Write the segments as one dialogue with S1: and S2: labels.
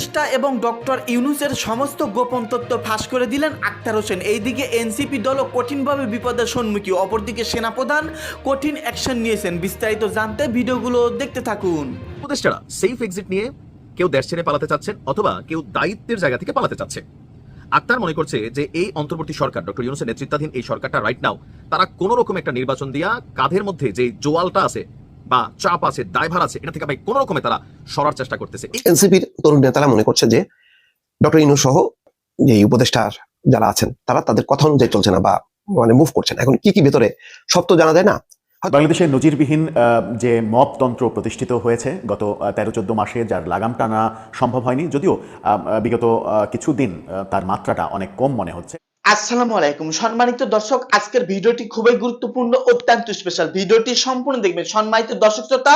S1: উপদেষ্টা এবং ডক্টর ইউনুসের সমস্ত গোপন তথ্য ফাঁস করে দিলেন আক্তার হোসেন। এইদিকে এনসিপি দলও কঠিনভাবে বিপদের সম্মুখীন। অপরদিকে সেনাপ্রধান কঠিন অ্যাকশন নিয়েছেন। বিস্তারিত জানতে ভিডিওগুলো দেখতে থাকুন।
S2: উপদেষ্টারা সেফ এক্সিট নিয়ে কেউ দেশ ছেড়ে পালাতে চাচ্ছেন অথবা কেউ দায়িত্বের জায়গা থেকে পালাতে চাচ্ছে। আক্তার মনে করছে যে এই অন্তর্বর্তী সরকার, ডক্টর ইউনুসের নেতৃত্বাধীন এই সরকারটা রাইট নাও তারা কোন রকম একটা নির্বাচন দিয়া কাঁধের মধ্যে যে জোয়ালটা আছে বা চাপ আছে দায়ভার আছে এটা থেকে ভাই কোন রকমে তারা সরার চেষ্টা করতেছে।
S3: এনসিপির তরুণ নেতারা মনে করছে যে ডক্টর ইনু সহ যে উপদেষ্টার যারা আছেন তারা তাদের কথা অনুযায়ী চলছে না বা মানে মুভ করছেন এখন কি কি ভেতরে সব তো জানা যায় না।
S4: বাংলাদেশে নজিরবিহীন আহ, যে মপতন্ত্র প্রতিষ্ঠিত হয়েছে গত তেরো চোদ্দ মাসে যার লাগাম টানা সম্ভব হয়নি যদিও বিগত আহ, কিছুদিন আহ, তার মাত্রাটা অনেক কম মনে হচ্ছে।
S1: আসসালামু আলাইকুম। সম্মানিত দর্শক, আজকের ভিডিওটি খুবই গুরুত্বপূর্ণ, অত্যন্ত স্পেশাল ভিডিওটি সম্পূর্ণ দেখবেন সম্মানিত দর্শক শ্রোতা।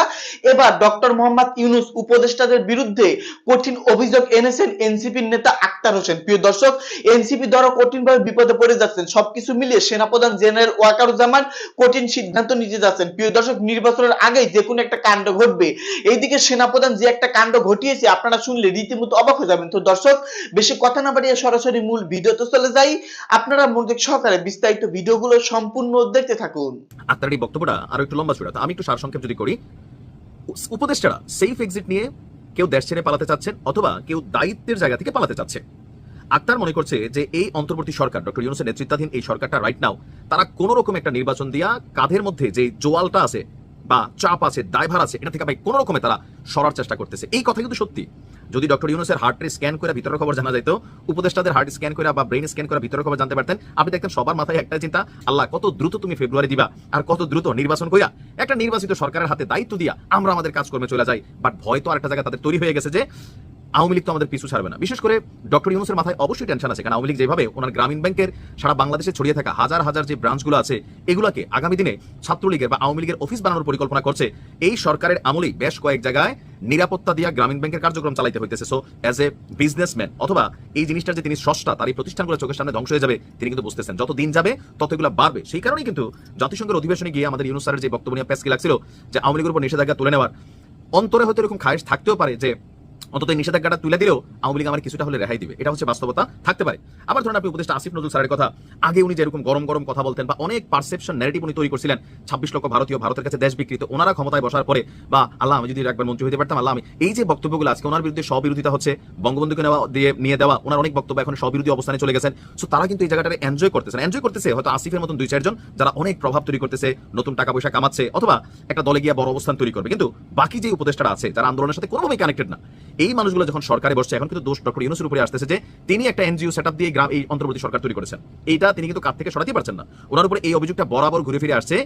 S1: এবার ডক্টর মোহাম্মদ ইউনুস উপদেষ্টাদের বিরুদ্ধে কঠিন অভিযোগ এনেছেন এনসিপির নেতা আক্তার হোসেন। প্রিয় দর্শক, এনসিপি দ্বারা কঠিনভাবে বিপদে পড়ে যাচ্ছেন। সবকিছু মিলিয়ে সেনাপ্রধান জেনারেল ওয়াকারুজ্জামান কঠিন সিদ্ধান্ত নিতে যাচ্ছেন। প্রিয় দর্শক, নির্বাচনের আগেই যে কোনো একটা কাণ্ড ঘটবে। এইদিকে সেনাপ্রধান যে একটা কাণ্ড ঘটিয়েছে, আপনারা শুনলে রীতিমতো অবাক হয়ে যাবেন। তো দর্শক, বেশি কথা না বাড়িয়ে সরাসরি মূল ভিডিওতে চলে যাই। আপনারা মনোযোগ সহকারে বিস্তারিত ভিডিওগুলো সম্পূর্ণ দেখতে থাকুন।
S2: আক্তারের এই বক্তব্যটা আরও একটু লম্বা চূড়া আমি একটু সারসংক্ষেপ যদি করি উপদেষ্টারা সেফ এক্সিট নিয়ে কেউ দেশ ছেড়ে পালাতে চাচ্ছেন অথবা কেউ দায়িত্বের জায়গা থেকে পালাতে চাচ্ছে। আক্তার মনে করছে যে এই অন্তর্বর্তী সরকার, ডক্টর ইউনুসের নেতৃত্বাধীন এই সরকারটা রাইট নাও তারা কোন রকম একটা নির্বাচন দিয়া কাঁধের মধ্যে যে জোয়ালটা আছে বা চাপ আছে দায়ভার আছে, এটা থেকে ভাই কোনো রকমে তারা সরার চেষ্টা করতেছে। এই কথা কিন্তু সত্যি। যদি ডক্টর ইউনুসের হার্ট স্ক্যান করে ভিতরের খবর জানা যেত উপদেষ্টাদের হার্ট স্ক্যান করে বা ব্রেন স্ক্যান করে ভিতরের খবর জানতে পারতেন, আপনি দেখতেন সবার মাথায় একটা চিন্তা, আল্লাহ কত দ্রুত তুমি ফেব্রুয়ারি দিবা আর কত দ্রুত নির্বাচন করিয়া একটা নির্বাচিত সরকারের হাতে দায়িত্ব দিয়া আমরা আমাদের কাজকর্মে চলে যাই। বাট ভয় তো আর একটা জায়গায় তাদের তৈরি হয়ে গেছে যে আওয়ামী লীগ তো আমাদের পিছু ছাড়বে না। বিশেষ করে ডক্টর ইউনুসের মাথায় অবশ্যই টেনশন আছে, কারণ আওয়ামী লীগ যেভাবে ওনার গ্রামীণ ব্যাংকের সারা বাংলাদেশে ছড়িয়ে থাকা হাজার হাজার যে ব্রাঞ্চগুলো আছে, এগুলোকে আগামী দিনে ছাত্রলীগের বা আওয়ামী লীগের অফিস বানানোর পরিকল্পনা করছে। এই সরকারের আমলেই বেশ কয়েক জায়গায় নিরাপত্তা দিয়া গ্রামীণ ব্যাংকের কার্যক্রম চালাইতে হইতেছে। সো অ্যাজ এ বিজনেসম্যান অথবা এই জিনিসটার যে তিনি স্রষ্টা, তার এই প্রতিষ্ঠানগুলো চোখের সামনে ধ্বংস হয়ে যাবে, তিনি কিন্তু বুঝতেছেন। যত দিন যাবে, তত এগুলো বাড়বে। সেই কারণেই কিন্তু জাতিসংঘের অধিবেশনে গিয়ে আমাদের ইউনুস স্যারের যে বক্তব্য নিয়ে প্যাসকি লাগছিল, যে আওয়ামী লীগের উপর নিষেধাজ্ঞা তুলে নেওয়ার, অন্তরে হয়তো এরকম খায়েশ থাকতেও পারে যে অন্তত এই নিষেধাজ্ঞাটা তুলে দিলেও আওয়ামী লীগ আমার কিছুটা হলে রেহাই দিবে। এটা হচ্ছে বাস্তবতা, থাকতে পারে। আবার ধরুন আপনি উপদেষ্টা আসিফ নজরুল স্যারের কথা, আগে উনি যেরকম গরম গরম কথা বলতেন বা অনেক পারসেপশন ন্যারেটিভ উনি তৈরি করছিলেন, ছাব্বিশ লক্ষ ভারতীয় ভারতের কাছে দেশ বিকৃত ওনারা ক্ষমতায় বসার পরে, বা আল্লাহ আমি যদি একবার মন্ত্রী হতে পারতাম, আল্লাহ আমি, এই যে বক্তব্যগুলো আজকে ওনার বিরুদ্ধে স্ববিরোধিতা হচ্ছে, বঙ্গবন্ধুকে নেওয়া দিয়ে, নিয়ে দেওয়া, ওনার অনেক বক্তব্য এখন স্ববিরোধী অবস্থানে চলে গেছেন সো তারা কিন্তু এই জায়গাটা এনজয় করতেছেন। এনজয় করতেছে হয়তো আসিফের মতন দুই চারজন, যারা অনেক প্রভাব তৈরি করতেছে, নতুন টাকা পয়সা কামাচ্ছে, অথবা একটা দলে গিয়ে বড় অবস্থান তৈরি করবে। কিন্তু বাকি যে উপদেষ্টারা আছে, যারা আন্দোলনের সাথে কোনোভাবেই কানেক্টেড না এই মানুষগুলো যখন সরকারে বসছে, এখন কিন্তু দোষ ডক্টর ইউনুসের উপরে আসতেছে যে তিনি একটা এনজিও সেট দিয়ে গ্রাম এই অন্তর্বর্তী সরকার তৈরি করেছেন। এইটা তিনি কিন্তু কার থেকে সরাতে পারছেন না। ওনার উপরে এই অভিযোগটা বরাবর ঘুরে ফিরে আসছে।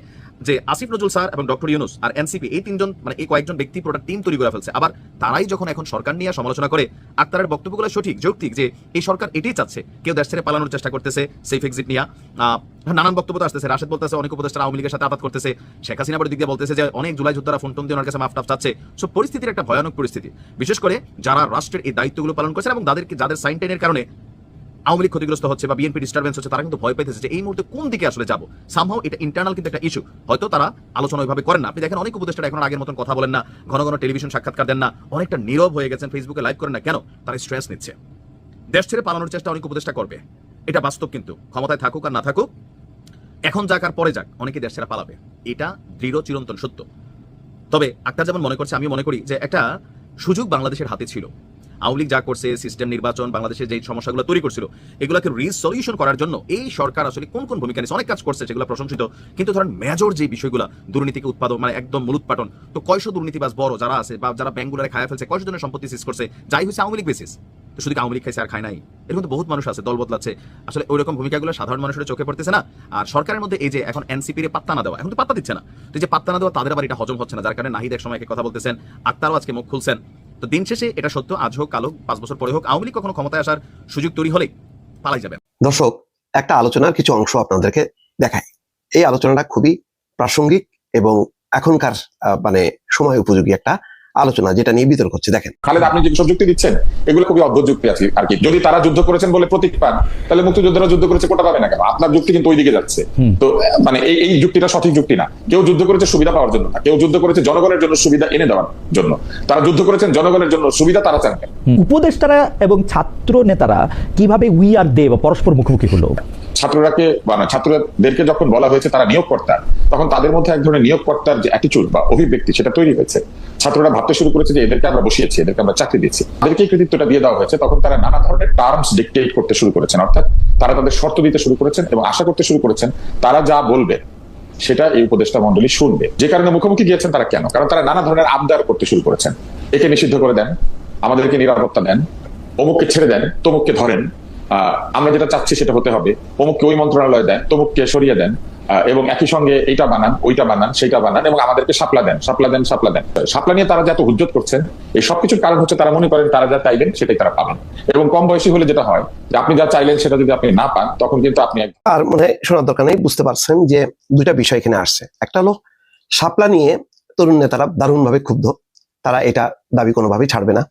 S2: যে আসিফ নজরুল স্যার এবং ডক্টর ইউনুস আর এনসিপি, এই তিনজন মানে এই কয়েকজন ব্যক্তি পুরোটা টিম তৈরি করে ফেলছে। আবার তারাই যখন এখন সরকার নিয়ে সমালোচনা করে, আক্তারের বক্তব্যগুলো সঠিক, যৌক্তিক যে এই সরকার এটাই চাচ্ছে, কেউ দেশ ছেড়ে পালানোর চেষ্টা করতেছে সেফ এক্সিট নিয়ে। নানান বক্তব্য আসতেছে, রাশেদ বলতেছে, অনেক উপদেষ্টা আওয়ামী লীগের সাথে আপাত করতেছে, শেখ হাসিনা বড় দিক দিয়ে বলতেছে যে অনেক জুলাই যোদ্ধারা ফোন টোন দিয়ে ওনার কাছে মাফ টাফ চাচ্ছে। সো পরিস্থিতির একটা ভয়ানক পরিস্থিতি। বিশেষ করে যারা রাষ্ট্রের এই দায়িত্বগুলো পালন করছেন এবং তাদেরকে, যাদের সাইন টেনের কারণে আওয়ামী লীগ ক্ষতিগ্রস্ত হচ্ছে বা বিএনপি ডিস্টারবেন্স হচ্ছে, তারা কিন্তু ভয় পাইতেছে যে এই মুহূর্তে কোন দিকে আসলে যাব। সামহাও এটা ইন্টারনাল কিন্তু একটা ইস্যু হয়তো তারা আলোচনা ওইভাবে করেন না। আপনি দেখেন, অনেক উপদেষ্টারা এখন আগের মতন কথা বলেন না, ঘন ঘন টেলিভিশন সাক্ষাৎকার দেন না, অনেকটা নীরব হয়ে গেছেন ফেসবুকে লাইভ করেন না। কেন? তারা স্ট্রেস নিচ্ছে। দেশ ছেড়ে পালানোর চেষ্টা অনেক উপদেষ্টা করবে। এটা বাস্তব কিন্তু। ক্ষমতায় থাকুক আর না থাকুক, এখন যাক আর পরে যাক, অনেকে দেশ ছেড়ে পালাবে। এটা দৃঢ়, চিরন্তন সত্য। তবে আক্তার যেমন মনে করছে আমি মনে করি যে একটা সুযোগ বাংলাদেশের হাতে ছিল। আওয়ামী লীগ যা করছে সিস্টেম নির্বাচন, বাংলাদেশের যে সমস্যাগুলো তৈরি করছিল, এগুলোকে রিসলিউশন করার জন্য এই সরকার আসলে কোন কোন ভূমিকা নিচ্ছে অনেক কাজ করছে যেগুলো প্রশংসিত। কিন্তু ধরেন মেজর যে বিষয়গুলো, দুর্নীতিকে উৎপাদন মানে একদম মূলোৎপাটন তো কয়শো দুর্নীতিবাজ বড় যারা আছে বা যারা ব্যাংকগুলোরে খায়া ফেলছে, কয়শো জনের সম্পত্তি সিজ করছে, যাই হচ্ছে আওয়ামী লীগ বেসিস তো শুধু আওয়ামী লীগ খাইছে আর খায় নাই? এরকম তো বহুত মানুষ আছে, দল বদলাচ্ছে। আসলে ওই রকম ভূমিকাগুলো সাধারণ মানুষের চোখে পড়তেছে না। আর সরকারের মধ্যে এই যে এখন এনসিপির পাত্তা না দেওয়া, এখন তো পাত্তা দিচ্ছে না। তো যে পাত্তা না দেওয়া, তাদের আবার এটা হজম হচ্ছে না। যার কারণে নাহিদ এক সময় কথা বলতেছেন, আক্তারও আজকে মুখ খুলছেন। তো দিন শেষে এটা সত্য, আজ হোক, কালো পাঁচ বছর পরে হোক, আওয়ামী লীগ কখনো ক্ষমতায় আসার সুযোগ তৈরি হলে পালাই যাবে
S3: দর্শক, একটা আলোচনার কিছু অংশ আপনাদেরকে দেখায় এই আলোচনাটা খুবই প্রাসঙ্গিক এবং এখনকার মানে সময় উপযোগী একটা আলোচনা যেটা নিয়ে বিতর্ক হচ্ছে দেখেন।
S5: খালেদ আপনি যে সব যুক্তি দিচ্ছেন এগুলো খুবই অদ্ভুত যুক্তি আছে আর কি। যদি তারা যুদ্ধ করেছেন বলে প্রতীক পান তাহলে মুক্তিযোদ্ধারা যুদ্ধ করেছে কোটা পাবে না কেন? আপনার যুক্তি কিন্তু ওইদিকে যাচ্ছে। তো মানে এই এই যুক্তিটা সঠিক যুক্তি না। কেউ যুদ্ধ করেছে সুবিধা পাওয়ার জন্য না। কেউ যুদ্ধ করেছে জনগণের জন্য সুবিধা এনে দেওয়ার জন্য। তারা যুদ্ধ করেছেন জনগণের জন্য সুবিধা তারা চান কেন
S6: উপদেষ্টারা এবং ছাত্র নেতারা কীভাবে উই আর দে বা পরস্পর মুখোমুখি হলো?
S5: ছাত্ররাকে মানে ছাত্রদেরকে যখন বলা হয়েছে তারা নিয়োগকর্তা, তখন তাদের মধ্যে এক ধরনের নিয়োগকর্তার যে অ্যাটিচিউড বা অভিব্যক্তি সেটা তৈরি হয়েছে। ছাত্ররা ভাবতে শুরু করেছে যে এদেরকে আমরা বসিয়েছি, এদেরকে আমরা চাকরি দিচ্ছি। তাদেরকে কৃতিত্বটা দিয়ে দেওয়া হয়েছে। তখন তারা নানা ধরনের টার্মস ডিকটেট করতে শুরু করেছেন। অর্থাৎ তারা তাদের শর্ত দিতে শুরু করেছেন এবং আশা করতে শুরু করেছেন তারা যা বলবে, সেটা এই উপদেষ্টা মন্ডলী শুনবে। যে কারণে মুখোমুখি গিয়েছেন তারা কেন? কারণ তারা নানা ধরনের আবদার করতে শুরু করেছেন। একে নিষিদ্ধ করে দেন, আমাদেরকে নিরাপত্তা দেন, অমুককে ছেড়ে দেন, তমুককে ধরেন। আমরা যেটা চাচ্ছি সেটা হতে হবে। অমুককে ওই মন্ত্রণালয় দেন তমুককে সরিয়ে দেন এবং একই সঙ্গে এইটা বানান, ওইটা বানান, সেইটা বানান, এবং আমাদেরকে সাপলা দেন সাপলা দেন সাপলা দেন। সাপলা নিয়ে তারা যত হুজ্জত করছেন, এই সবকিছুর কারণ হচ্ছে তারা মনে করেন তারা যা চাইলেন সেটাই তারা পাবেন। এবং কম বয়সী হলে যেটা হয়, যে আপনি যা চাইলেন সেটা যদি আপনি না পান, তখন কিন্তু আপনি
S3: আর মানে শোনার দরকার নেই, বুঝতে পারছেন যে দুইটা বিষয় এখানে আসছে। একটা হলো শাপলা নিয়ে তরুণ নেতারা দারুণভাবে ক্ষুব্ধ, তারা এটা দাবি কোনোভাবেই ছাড়বে না।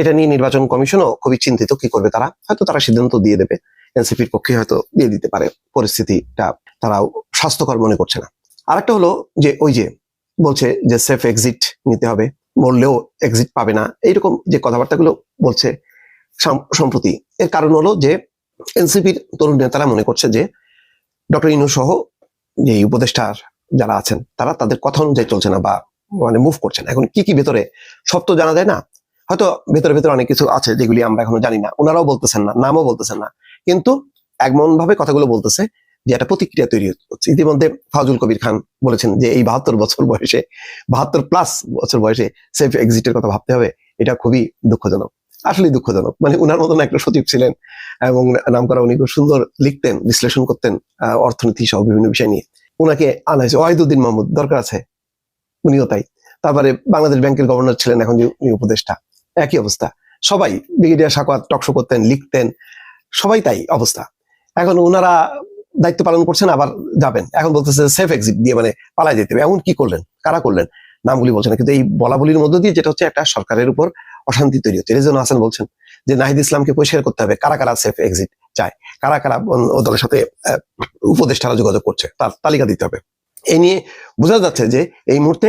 S3: এটা নিয়ে নির্বাচন কমিশনও খুবই চিন্তিত কি করবে তারা। হয়তো তারা সিদ্ধান্ত দিয়ে দেবে, এনসিপির পক্ষে হয়তো দিয়ে দিতে পারে। পরিস্থিতিটা তারাও স্বাস্থ্যকর মনে করছে না। আরেকটা হলো যে ওই যে বলছে যে সেফ এক্সিট নিতে হবে, বললেও এক্সিট পাবে না। এইরকম যে কথাবার্তাগুলো বলছে সম্প্রতি। এর কারণ হলো যে এনসিপির তরুণ নেতারা মনে করছে যে ডক্টর ইনু সহ যে উপদেষ্টার যারা আছেন, তারা তাদের কথা অনুযায়ী চলছে না বা মানে মুভ করছেন এখন কি কি ভেতরে সব তো জানা যায় না। হয়তো ভেতরে ভেতরে অনেক কিছু আছে যেগুলি আমরা এখনও জানি না। ওনারাও বলতেছেন না, নামও বলতেছেন না। কিন্তু এমন ভাবে কথাগুলো বলতেছে যে একটা প্রতিক্রিয়া তৈরি হচ্ছে। ইতিমধ্যে ফাজুল কবির খান বলেছেন যে এই বাহাত্তর বছর বয়সে, বাহাত্তর প্লাস বছর বয়সে সেফ এক্সিটের কথা ভাবতে হবে, এটা খুবই দুঃখজনক। আসলে দুঃখজনক। মানে উনার মতন একটা সচিব ছিলেন এবং নাম করা উনি খুব সুন্দর লিখতেন, বিশ্লেষণ করতেন অর্থনীতি সহ বিভিন্ন বিষয় নিয়ে। ওনাকে আনা হয়েছে ওয়াহিদুদ্দিন মাহমুদ, দরকার আছে। উনিও তাই। তারপরে বাংলাদেশ ব্যাংকের গভর্নর ছিলেন এখন যে উপদেষ্টা। একই অবস্থা। সবাই ব্রিগেডিয়ার সাকওয়াত টকশো করতেন, লিখতেন, সবাই তাই অবস্থা। এখন ওনারা দায়িত্ব পালন করছেন, আবার যাবেন। এখন বলতেছে সেফ এক্সিট দিয়ে মানে পালাই যেতে হবে। এমন কি করলেন? কারা করলেন? নামগুলি বলছেন কিন্তু এই বলাবলির মধ্য দিয়ে যেটা হচ্ছে একটা সরকারের উপর অশান্তি তৈরি হচ্ছে। রেজন হাসান বলছেন যে নাহিদ ইসলামকে পরিষ্কার করতে হবে, কারা কারা সেফ এক্সিট চায়, কারা কারা অন্য দলের সাথে উপদেষ্টারা যোগাযোগ করছে, তার তালিকা দিতে হবে। এই নিয়ে বোঝা যাচ্ছে যে এই মুহূর্তে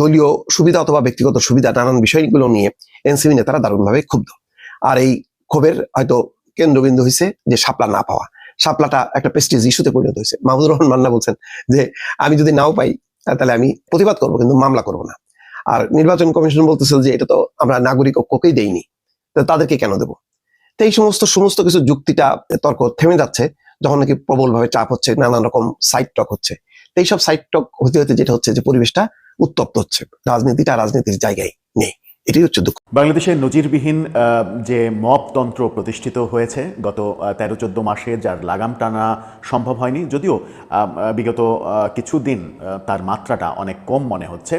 S3: দলীয় সুবিধা অথবা ব্যক্তিগত সুবিধা, নানান বিষয়গুলো নিয়ে এনসিপি নেতারা দারুণভাবে ক্ষুব্ধ। আর এই ক্ষোভের হয়তো কেন্দ্রবিন্দু হয়েছে যে সাপলা না পাওয়া। সাপলাটা একটা প্রেস্টিজ ইস্যুতে পরিণত হয়েছে মাহমুদুর রহমান মান্না বলছেন যে, আমি যদি নাও পাই, তাহলে আমি প্রতিবাদ করব, কিন্তু মামলা করব না। আর নির্বাচন কমিশন বলতেছে যে, এটা তো আমরা নাগরিক ঐক্যকেই দেইনি। তাদেরকে কেন দেবো? তো এই সমস্ত সমস্ত কিছু যুক্তিটা তর্ক থেমে যাচ্ছে, যখন নাকি প্রবলভাবে চাপ হচ্ছে, নানান রকম সাইড টক হচ্ছে। তো এইসব সাইড টক হতে হতে যেটা হচ্ছে যে, পরিবেশটা উত্তপ্ত হচ্ছে। রাজনীতিটা রাজনীতির জায়গায় নেই। এটাই হচ্ছে দুঃখ।
S4: বাংলাদেশে নজিরবিহীন যে মপতন্ত্র প্রতিষ্ঠিত হয়েছে, গত তেরো চোদ্দ মাসে যার লাগাম টানা সম্ভব হয়নি, যদিও বিগত কিছুদিন তার মাত্রাটা অনেক কম মনে হচ্ছে।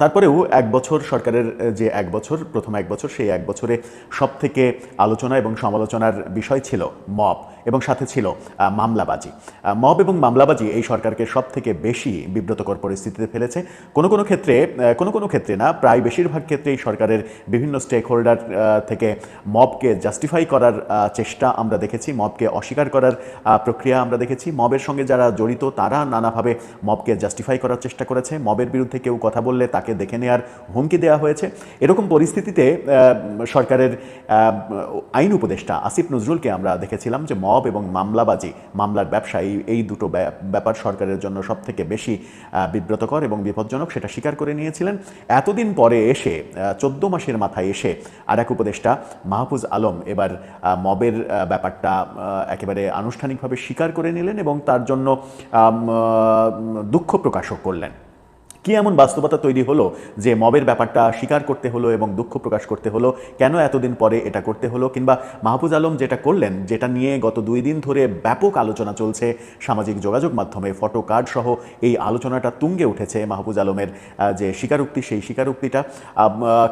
S4: তারপরেও এক বছর সরকারের যে এক বছর, প্রথম এক বছর, সেই এক বছরে সব থেকে আলোচনা এবং সমালোচনার বিষয় ছিল মব এবং সাথে ছিল মামলাবাজি। মব এবং মামলাবাজি এই সরকারকে সব থেকে বেশি বিব্রতকর পরিস্থিতিতে ফেলেছে। কোনো কোনো ক্ষেত্রে কোনো কোনো ক্ষেত্রে না, প্রায় বেশিরভাগ ক্ষেত্রেই সরকারের বিভিন্ন স্টেক হোল্ডার থেকে মবকে জাস্টিফাই করার চেষ্টা আমরা দেখেছি, মবকে অস্বীকার করার প্রক্রিয়া আমরা দেখেছি। মবের সঙ্গে যারা জড়িত, তারা নানাভাবে মবকে জাস্টিফাই করার চেষ্টা করেছে। মবের বিরুদ্ধে কেউ কথা বললে তাকে দেখে নেওয়ার হুমকি দেওয়া হয়েছে। এরকম পরিস্থিতিতে সরকারের আইন উপদেষ্টা আসিফ নজরুলকে আমরা দেখেছিলাম যে মব এবং মামলাবাজি, মামলার ব্যবসা এই দুটো ব্যা- ব্যাপার সরকারের জন্য সব থেকে বেশি বিব্রতকর এবং বিপজ্জনক, সেটা স্বীকার করে নিয়েছিলেন। এতদিন পরে এসে চোদ্দ মাসের মাথায় এসে আর এক উপদেষ্টা মাহফুজ আলম এবার মবের ব্যাপারটা একেবারে আনুষ্ঠানিকভাবে স্বীকার করে নিলেন এবং তার জন্য দুঃখ প্রকাশও করলেন। কি এমন বাস্তবতা তৈরি হলো যে মবের ব্যাপারটা স্বীকার করতে হলো এবং দুঃখ প্রকাশ করতে হলো? কেন এতদিন পরে এটা করতে হলো? কিংবা মাহফুজ আলম যেটা করলেন, যেটা নিয়ে গত দুই দিন ধরে ব্যাপক আলোচনা চলছে সামাজিক যোগাযোগ মাধ্যমে, ফটো কার্ড সহ এই আলোচনাটা তুঙ্গে উঠেছে মাহফুজ আলমের যে স্বীকারোক্তি, সেই স্বীকারোক্তিটা।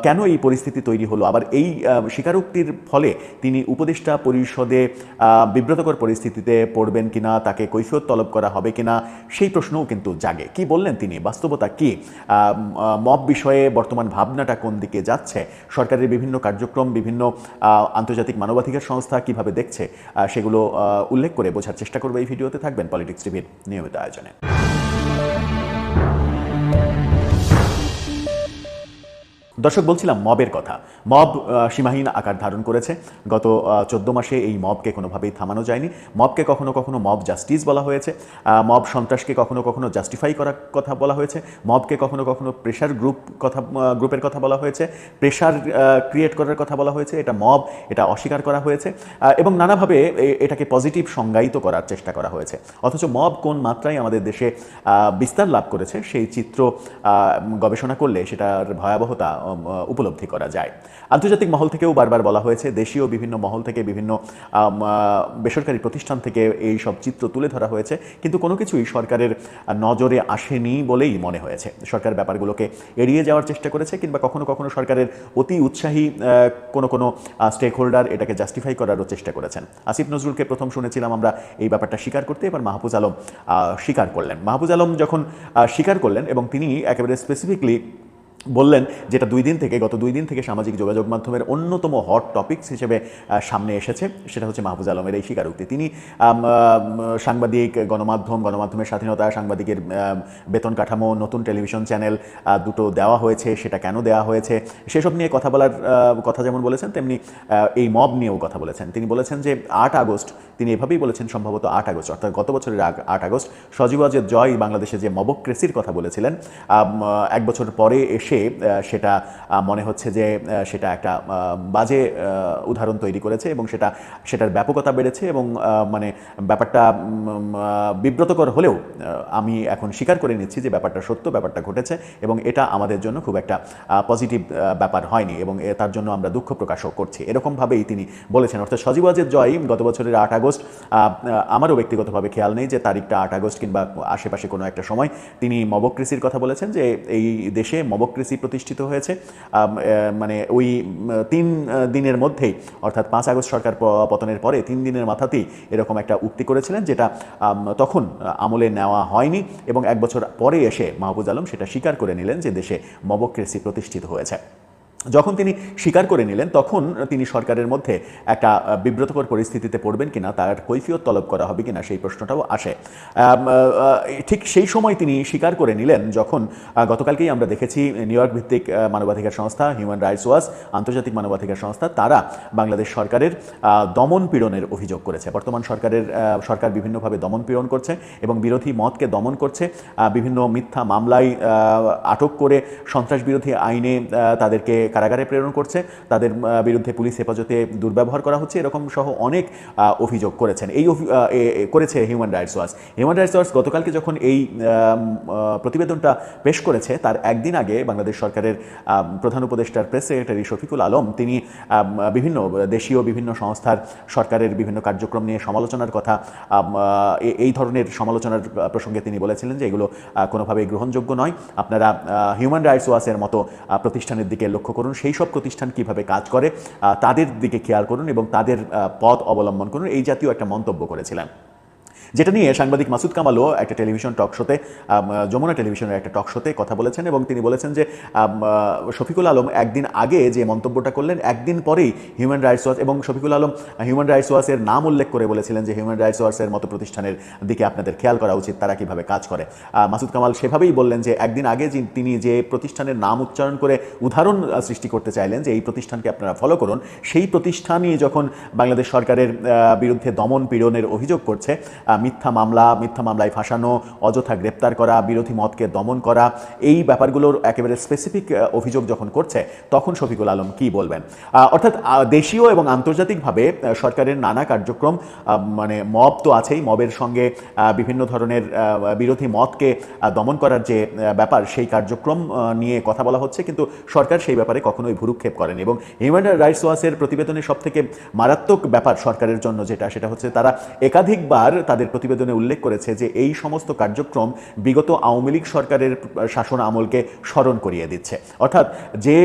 S4: কেন এই পরিস্থিতি তৈরি হলো? আবার এই স্বীকারোক্তির ফলে তিনি উপদেষ্টা পরিষদে বিব্রতকর পরিস্থিতিতে পড়বেন কিনা, তাকে কৈফিয়ত তলব করা হবে কিনা, সেই প্রশ্নও কিন্তু জাগে। কি বললেন তিনি? বাস্তবতা কি মব বিষয়ে বর্তমান ভাবনাটা কোন দিকে যাচ্ছে? সরকারের বিভিন্ন কার্যক্রম, বিভিন্ন আন্তর্জাতিক মানবাধিকার সংস্থা কীভাবে দেখছে সেগুলো উল্লেখ করে বোঝার চেষ্টা করবে এই ভিডিওতে থাকবেন পলিটিক্স টিভির নিয়মিত আয়োজনে। দর্শক, বলছিলাম মবের কথা। মব সীমাহীন আকার ধারণ করেছে। গত চোদ্দ মাসে এই মবকে কোনোভাবেই থামানো যায়নি। মবকে কখনো কখনো মব জাস্টিস বলা হয়েছে। মব সন্ত্রাসকে কখনো কখনো জাস্টিফাই করার কথা বলা হয়েছে। মবকে কখনো কখনো প্রেশার গ্রুপ কথা গ্রুপের কথা বলা হয়েছে। প্রেশার ক্রিয়েট করার কথা বলা হয়েছে। এটা মব, এটা অস্বীকার করা হয়েছে। এবং নানাভাবে এটাকে পজিটিভ সংজ্ঞায়িত করার চেষ্টা করা হয়েছে। অথচ মব কোন মাত্রায় আমাদের দেশে বিস্তার লাভ করেছে, সেই চিত্র গবেষণা করলে সেটার ভয়াবহতা উপলব্ধি করা যায়। আন্তর্জাতিক মহল থেকেও বারবার বলা হয়েছে, দেশীয় বিভিন্ন মহল থেকে বিভিন্ন বেসরকারি প্রতিষ্ঠান থেকে এই সব চিত্র তুলে ধরা হয়েছে। কিন্তু কোনো কিছুই সরকারের নজরে আসেনি বলেই মনে হয়েছে। সরকার ব্যাপারগুলোকে এড়িয়ে যাওয়ার চেষ্টা করেছে কিংবা কখনো কখনো সরকারের অতি উৎসাহী কোনো কোনো স্টেক হোল্ডার এটাকে জাস্টিফাই করারও চেষ্টা করেছেন। আসিফ নজরুলকে প্রথম শুনেছিলাম আমরা এই ব্যাপারটা স্বীকার করতে, এবার মাহফুজ আলম স্বীকার করলেন। মাহফুজ আলম যখন স্বীকার করলেন এবং তিনি একেবারে স্পেসিফিকলি বললেন যেটা দুই দিন থেকে, গত দুই দিন থেকে সামাজিক যোগাযোগ মাধ্যমের অন্যতম হট টপিকস হিসেবে সামনে এসেছে। সেটা হচ্ছে মাহফুজ আলমের এই স্বীকারোক্তি। তিনি সাংবাদিক, গণমাধ্যম, গণমাধ্যমের স্বাধীনতা, সাংবাদিকের বেতন কাঠামো, নতুন টেলিভিশন চ্যানেল দুটো দেওয়া হয়েছে, সেটা কেন দেওয়া হয়েছে? সেসব নিয়ে কথা বলার কথা যেমন বলেছেন, তেমনি এই মব নিয়েও কথা বলেছেন। তিনি বলেছেন যে আট আগস্ট, তিনি এভাবেই বলেছেন সম্ভবত আট আগস্ট, অর্থাৎ গত বছরের আট আগস্ট সজীবাজের জয় বাংলাদেশে যে মবক্রেসির কথা বলেছিলেন এক বছর পরে এসে আহ, সেটা মনে হচ্ছে যে সেটা একটা বাজে উদাহরণ তৈরি করেছে এবং সেটা সেটার ব্যাপকতা বেড়েছে এবং মানে ব্যাপারটা বিব্রতকর হলেও আমি এখন স্বীকার করে নিচ্ছি যে ব্যাপারটা সত্য ব্যাপারটা ঘটেছে এবং এটা আমাদের জন্য খুব একটা পজিটিভ ব্যাপার হয়নি এবং তার জন্য আমরা দুঃখ প্রকাশও করছি। এরকমভাবেই তিনি বলেছেন। অর্থাৎ সজীবাজের জয় গত বছরের আট আগস্ট আমারও ব্যক্তিগতভাবে খেয়াল নেই যে তারিখটা আট আগস্ট কিংবা আশেপাশে কোনো একটা সময় তিনি মবক্রেসির কথা বলেছেন যে এই দেশে মবক্রেসি প্রতিষ্ঠিত হয়েছে। মানে ওই তিন দিনের মধ্যেই, অর্থাৎ পাঁচ আগস্ট সরকার পতনের পরে তিন দিনের মাথাতেই এরকম একটা উক্তি করেছিলেন, যেটা তখন আমলে নেওয়া হয়নি এবং এক বছর পরে এসে মাহবুজ আলম সেটা স্বীকার করে নিলেন যে দেশে মবক্রেসি প্রতিষ্ঠিত হয়েছে। যখন তিনি স্বীকার করে নিলেন, তখন তিনি সরকারের মধ্যে একটা বিব্রতকর পরিস্থিতিতে পড়বেন কিনা, তার কৈফিয়ত তলব করা হবে কিনা, সেই প্রশ্নটাও আসে। ঠিক সেই সময় তিনি স্বীকার করে নিলেন যখন গতকালকেই আমরা দেখেছি নিউ ইয়র্ক ভিত্তিক মানবাধিকার সংস্থা, হিউম্যান রাইটস ওয়াচ, আন্তর্জাতিক মানবাধিকার সংস্থা, তারা বাংলাদেশ সরকারের দমন পীড়নের অভিযোগ করেছে। বর্তমান সরকারের সরকার বিভিন্নভাবে দমন পীড়ন করছে এবং বিরোধী মতকে দমন করছে বিভিন্ন মিথ্যা মামলায় আটক করে সন্ত্রাস বিরোধী আইনে তাদেরকে কারাগারে প্রেরণ করছে। তাদের বিরুদ্ধে পুলিশ হেফাজতে দুর্ব্যবহার করা হচ্ছে। এরকম সহ অনেক অভিযোগ করেছেন। এই করেছে Human Rights Watch Human Rights Watch গতকালকে যখন এই প্রতিবেদনটা পেশ করেছে, তার একদিন আগে বাংলাদেশ সরকারের প্রধান উপদেষ্টার প্রেস সেক্রেটারি শফিকুল আলম, তিনি বিভিন্ন দেশীয় বিভিন্ন সংস্থার সরকারের বিভিন্ন কার্যক্রম নিয়ে সমালোচনার কথা এই ধরনের সমালোচনার প্রসঙ্গে তিনি বলেছিলেন যে এগুলো কোনোভাবেই গ্রহণযোগ্য নয়। আপনারা হিউম্যান রাইটস ওয়াচের মতো প্রতিষ্ঠানের দিকে লক্ষ্য করুন, সেই সব প্রতিষ্ঠান কীভাবে কাজ করে তাদের দিকে খেয়াল করুন এবং তাদের পথ অবলম্বন করুন। এই জাতীয় একটা মন্তব্য করেছিলেন। যেটা নিয়ে সাংবাদিক মাসুদ কামালও একটা টেলিভিশন টক শোতে যমুনা টেলিভিশনের একটা টক শোতে কথা বলেছেন এবং তিনি বলেছেন যে শফিকুল আলম একদিন আগে যে মন্তব্যটা করলেন, একদিন পরেই হিউম্যান রাইটস ওয়াচ এবং শফিকুল আলম হিউম্যান রাইটস ওয়াচের নাম উল্লেখ করে বলেছিলেন যে হিউম্যান রাইটস ওয়াচের মতো প্রতিষ্ঠানের দিকে আপনাদের খেয়াল করা উচিত, তারা কীভাবে কাজ করে। মাসুদ কামাল সেভাবেই বললেন যে, একদিন আগে তিনি যে প্রতিষ্ঠানের নাম উচ্চারণ করে উদাহরণ সৃষ্টি করতে চাইলেন যে, এই প্রতিষ্ঠানকে আপনারা ফলো করুন, সেই প্রতিষ্ঠানই যখন বাংলাদেশ সরকারের বিরুদ্ধে দমন পীড়নের অভিযোগ করছে মিথ্যা মামলা, মিথ্যা মামলায় ফাঁসানো, অযথা গ্রেপ্তার করা, বিরোধী মতকে দমন করা, এই ব্যাপারগুলোর একেবারে স্পেসিফিক অভিযোগ যখন করছে, তখন শফিকুল আলম কি বলবেন? অর্থাৎ দেশীয় এবং আন্তর্জাতিকভাবে সরকারের নানা কার্যক্রম মানে মব তো আছেই, মবের সঙ্গে বিভিন্ন ধরনের বিরোধী মতকে দমন করার যে ব্যাপার, সেই কার্যক্রম নিয়ে কথা বলা হচ্ছে, কিন্তু সরকার সেই ব্যাপারে কখনোই ভুরুক্ষেপ করেন এবং হিউম্যান রাইটস ওয়াচের সব থেকে মারাত্মক ব্যাপার সরকারের জন্য যেটা, সেটা হচ্ছে তারা একাধিকবার তাদের প্রতিবেদনে উল্লেখ করেছে যে এই সমস্ত কার্যক্রম বিগত আওয়ামী লীগ সরকারের শাসন আমলকে স্মরণ করিয়ে দিচ্ছে। অর্থাৎ যে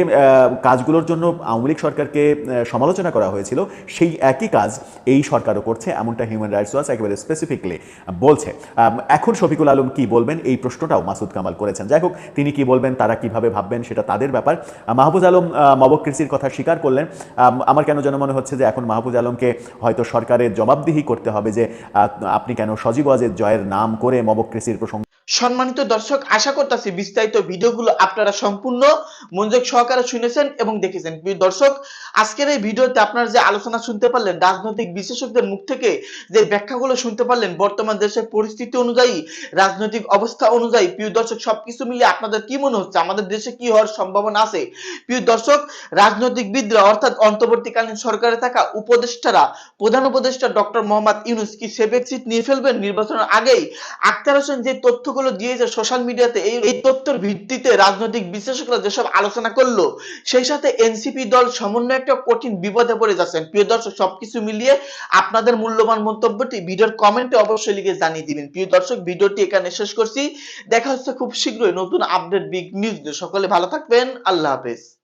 S4: কাজগুলোর জন্য আওয়ামী লীগ সরকারকে সমালোচনা করা হয়েছিল সেই একই কাজ এই সরকারও করছে এমনটা হিউম্যান রাইটস ওয়াচ একেবারে স্পেসিফিকলি বলছে। এখন শফিকুল আলম কি বলবেন? এই প্রশ্নটাও মাসুদ কামাল করেছেন। যাই হোক তিনি কি বলবেন তারা কীভাবে ভাববেন সেটা তাদের ব্যাপার। আহ, মাহফুজ আলম মবকৃষির কথা স্বীকার করলেন। আম, আমার কেন যেন মনে হচ্ছে যে এখন মাহফুজ আলমকে হয়তো সরকারের জবাবদিহি করতে হবে যে আপনি কেন? সজীব ওয়াজেদ জয়ের নাম করে মবক্রেসির প্রসঙ্গ
S1: সম্মানিত দর্শক, আশা করতেছি বিস্তারিত ভিডিওগুলো আপনারা সম্পূর্ণ মনোযোগ সহকারে শুনেছেন এবং দেখেছেন। দর্শক, আজকের এই ভিডিওতে আপনারা যে আলোচনা শুনতে পারলেন, রাজনৈতিক বিশেষজ্ঞদের মুখ থেকে যে ব্যাখ্যাগুলো শুনতে পারলেন, বর্তমান দেশের পরিস্থিতি অনুযায়ী, রাজনৈতিক অবস্থা অনুযায়ী, প্রিয় দর্শক, সবকিছু মিলিয়ে আপনাদের কি মনে হচ্ছে? আমাদের দেশে কি হওয়ার সম্ভাবনা আছে? প্রিয় দর্শক রাজনৈতিক রাজনৈতিকবিদরা অর্থাৎ অন্তর্বর্তীকালীন সরকারে থাকা উপদেষ্টারা, প্রধান উপদেষ্টা ডক্টর মোহাম্মদ ইউনুস কি সেভেক সিট নিয়ে ফেলবেন? নির্বাচনের আগেই আক্তার হোসেন যে তথ্যগুলো দিয়েছে সোশ্যাল মিডিয়াতে এই তথ্যের ভিত্তিতে রাজনৈতিক বিশ্লেষকরা যেসব আলোচনা করল, সেই সাথে এনসিপি দল সমন্বয় একটা কঠিন বিপদে পড়ে যাচ্ছেন। প্রিয় দর্শক, সবকিছু মিলিয়ে আপনাদের মূল্যবান মন্তব্যটি ভিডিওর কমেন্টে অবশ্যই লিখে জানিয়ে দিবেন। প্রিয় দর্শক, ভিডিওটি এখানে শেষ করছি। দেখা হচ্ছে খুব শীঘ্রই নতুন আপডেট বিগ নিউজ সকলে ভালো থাকবেন। আল্লাহ হাফেজ।